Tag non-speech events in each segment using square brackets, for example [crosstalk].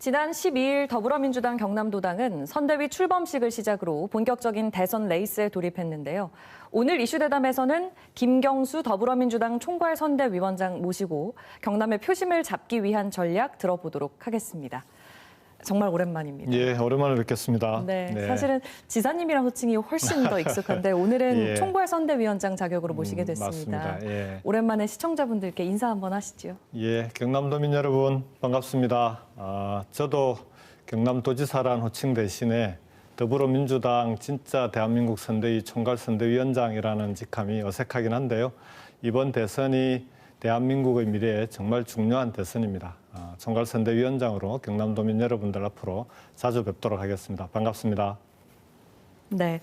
지난 12일 더불어민주당 경남도당은 선대위 출범식을 시작으로 본격적인 대선 레이스에 돌입했는데요. 오늘 이슈대담에서는 김경수 더불어민주당 총괄 선대위원장 모시고 경남의 표심을 잡기 위한 전략 들어보도록 하겠습니다. 정말 오랜만입니다. 예, 오랜만에 뵙겠습니다. 네, 사실은 지사님이랑 호칭이 훨씬 더 [laughs] 익숙한데 오늘은 예. 총괄 선대위원장 자격으로 모시게 음, 됐습니다. 맞습니다. 예. 오랜만에 시청자분들께 인사 한번 하시죠. 예, 경남도민 여러분 반갑습니다. 아, 저도 경남도지사란 호칭 대신에 더불어민주당 진짜 대한민국 선대위 총괄 선대위원장이라는 직함이 어색하긴 한데요. 이번 대선이 대한민국의 미래에 정말 중요한 대선입니다. 아, 총괄선대위원장으로 경남도민 여러분들 앞으로 자주 뵙도록 하겠습니다. 반갑습니다. 네.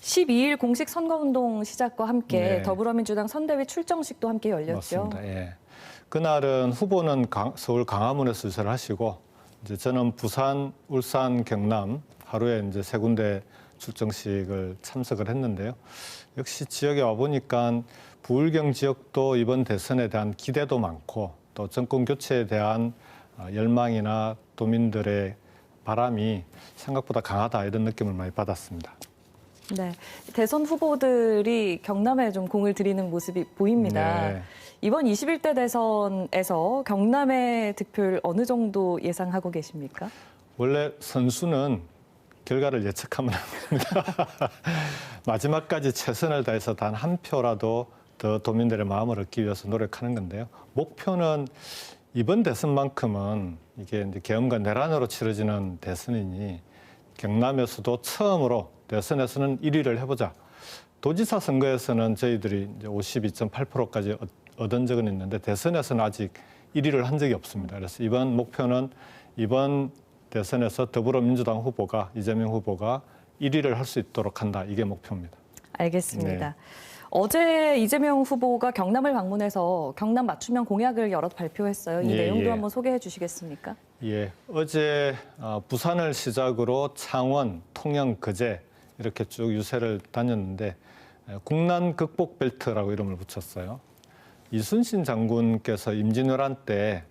12일 공식 선거운동 시작과 함께 네. 더불어민주당 선대위 출정식도 함께 열렸죠. 맞습니다. 예. 그날은 후보는 강- 서울 강화문에서 유세를 하시고 이제 저는 부산, 울산, 경남 하루에 이제 세 군데 출정식을 참석을 했는데요. 역시 지역에 와 보니까 부울경 지역도 이번 대선에 대한 기대도 많고 또 정권 교체에 대한 어, 열망이나 도민들의 바람이 생각보다 강하다 이런 느낌을 많이 받았습니다. 네. 대선 후보들이 경남에 좀 공을 들이는 모습이 보입니다. 네. 이번 21대 대선에서 경남의 득표율 어느 정도 예상하고 계십니까? 원래 선수는 결과를 예측하면 안 됩니다. [laughs] 마지막까지 최선을 다해서 단 한 표라도 더 도민들의 마음을 얻기 위해서 노력하는 건데요. 목표는 이번 대선만큼은 이게 이제 계엄과 내란으로 치러지는 대선이니 경남에서도 처음으로 대선에서는 1위를 해보자. 도지사 선거에서는 저희들이 이제 52.8%까지 얻은 적은 있는데 대선에서는 아직 1위를 한 적이 없습니다. 그래서 이번 목표는 이번 대선에서 더불어민주당 후보가 이재명 후보가 1위를 할 수 있도록 한다. 이게 목표입니다. 알겠습니다. 네. 어제 이재명 후보가 경남을 방문해서 경남 맞춤형 공약을 여러 발표했어요. 이 예, 내용도 예. 한번 소개해 주시겠습니까? 예, 어제 어, 부산을 시작으로 창원, 통영, 거제 이렇게 쭉 유세를 다녔는데 에, 국난 극복 벨트라고 이름을 붙였어요. 이순신 장군께서 임진왜란 때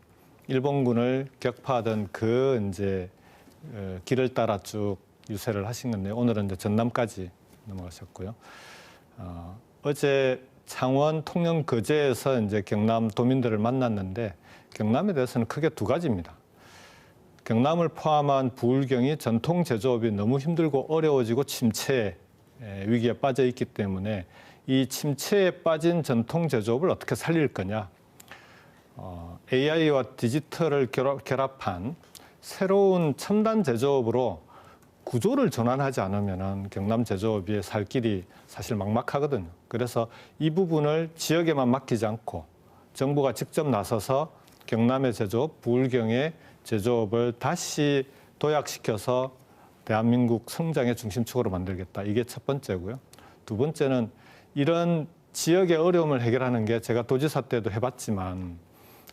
일본군을 격파하던 그 이제 어, 길을 따라 쭉 유세를 하신 건데요. 오늘은 이제 전남까지 넘어가셨고요. 어, 어제 창원, 통영, 거제에서 이제 경남 도민들을 만났는데 경남에 대해서는 크게 두 가지입니다. 경남을 포함한 부울경이 전통 제조업이 너무 힘들고 어려워지고 침체 위기에 빠져 있기 때문에 이 침체에 빠진 전통 제조업을 어떻게 살릴 거냐. 어, AI와 디지털을 결합, 결합한 새로운 첨단 제조업으로 구조를 전환하지 않으면 경남 제조업이 살 길이 사실 막막하거든요. 그래서 이 부분을 지역에만 맡기지 않고 정부가 직접 나서서 경남의 제조업, 부울경의 제조업을 다시 도약시켜서 대한민국 성장의 중심축으로 만들겠다. 이게 첫 번째고요. 두 번째는 이런 지역의 어려움을 해결하는 게 제가 도지사 때도 해봤지만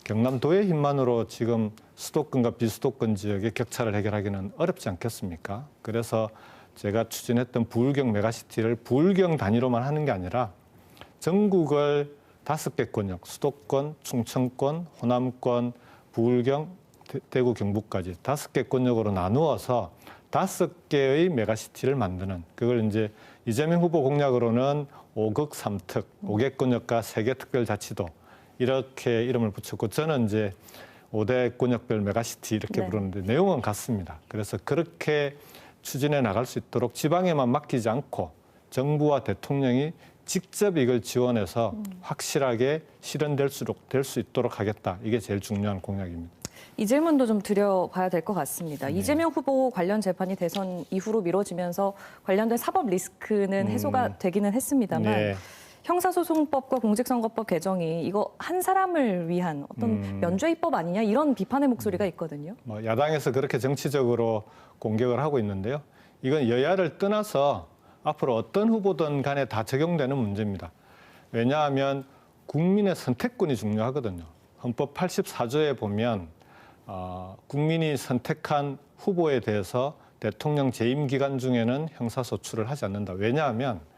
경남도의 힘만으로 지금 수도권과 비수도권 지역의 격차를 해결하기는 어렵지 않겠습니까? 그래서 제가 추진했던 부울경 메가시티를 부울경 단위로만 하는 게 아니라 전국을 다섯 개 권역, 수도권, 충청권, 호남권, 대- 대구, 경북까지 다섯 개 권역으로 나누어서 다섯 개의 메가시티를 만드는 그걸 이제 이재명 후보 공약으로는 오극삼특오개 권역과 세 개 특별자치도 이렇게 이름을 붙였고 저는 이제 오대 권역별 메가시티 이렇게 네. 부르는데 내용은 같습니다. 그래서 그렇게 추진해 나갈 수 있도록 지방에만 맡기지 않고 정부와 대통령이 직접 이걸 지원해서 확실하게 실현될 수, 될수 있도록 하겠다. 이게 제일 중요한 공약입니다. 이 질문도 좀 드려봐야 될 것 같습니다. 네. 이재명 후보 관련 재판이 대선 이후로 미뤄지면서 관련된 사법 리스크는 해소가 음. 되기는 했습니다만 네. 형사소송법과 공직선거법 개정이 이거 한 사람을 위한 어떤 음. 면죄 입법 아니냐 이런 비판의 목소리가 있거든요. 뭐 야당에서 그렇게 정치적으로 공격을 하고 있는데요. 이건 여야를 떠나서 앞으로 어떤 후보든 간에 다 적용되는 문제입니다. 왜냐하면 국민의 선택권이 중요하거든요. 헌법 84조에 보면 어, 국민이 선택한 후보에 대해서 대통령 재임 기간 중에는 형사소출을 하지 않는다. 왜냐하면 이,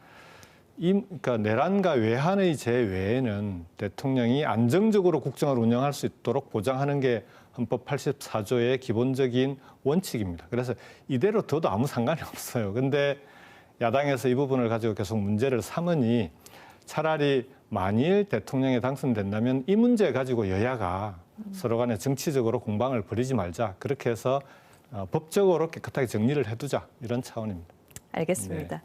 그러니까 내란과 외환의 제외에는 대통령이 안정적으로 국정을 운영할 수 있도록 보장하는 게 헌법 84조의 기본적인 원칙입니다. 그래서 이대로 둬도 아무 상관이 [laughs] 없어요. 근데 야당에서 이 부분을 가지고 계속 문제를 삼으니 차라리 만일 대통령에 당선된다면 이 문제 가지고 여야가 서로 간에 정치적으로 공방을 벌이지 말자. 그렇게 해서 어, 법적으로 깨끗하게 정리를 해두자. 이런 차원입니다. 알겠습니다.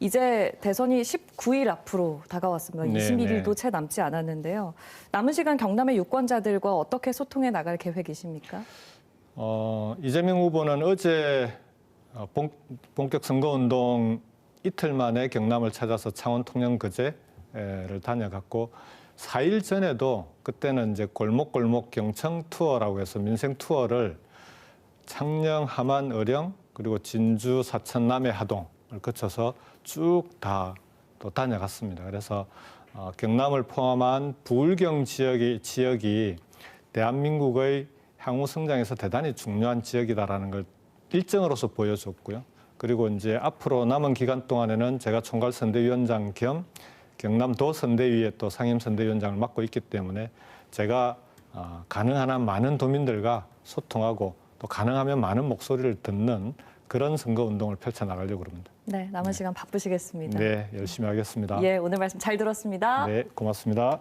이제 대선이 19일 앞으로 다가왔습니다. 네, 21일도 네. 채 남지 않았는데요. 남은 시간 경남의 유권자들과 어떻게 소통해 나갈 계획이십니까? 어, 이재명 후보는 어제 어, 본, 본격 선거운동 이틀 만에 경남을 찾아서 창원 통영거제를 다녀갔고 4일 전에도 그때는 이제 골목골목 경청 투어라고 해서 민생 투어를 창녕, 함안, 의령 그리고 진주, 사천, 남해, 하동을 거쳐서 쭉 다 또 다녀갔습니다. 그래서 어, 경남을 포함한 부울경 지역이 지역이 대한민국의 향후 성장에서 대단히 중요한 지역이다라는 걸 일정으로서 보여줬고요. 그리고 이제 앞으로 남은 기간 동안에는 제가 총괄 선대위원장 겸 경남도 선대위의 또 상임 선대위원장을 맡고 있기 때문에 제가 어, 가능한 한 많은 도민들과 소통하고 또 가능하면 많은 목소리를 듣는 그런 선거 운동을 펼쳐 나가려고 합니다. 네, 남은 시간 바쁘시겠습니다. 네, 열심히 하겠습니다. 예, 오늘 말씀 잘 들었습니다. 네, 고맙습니다.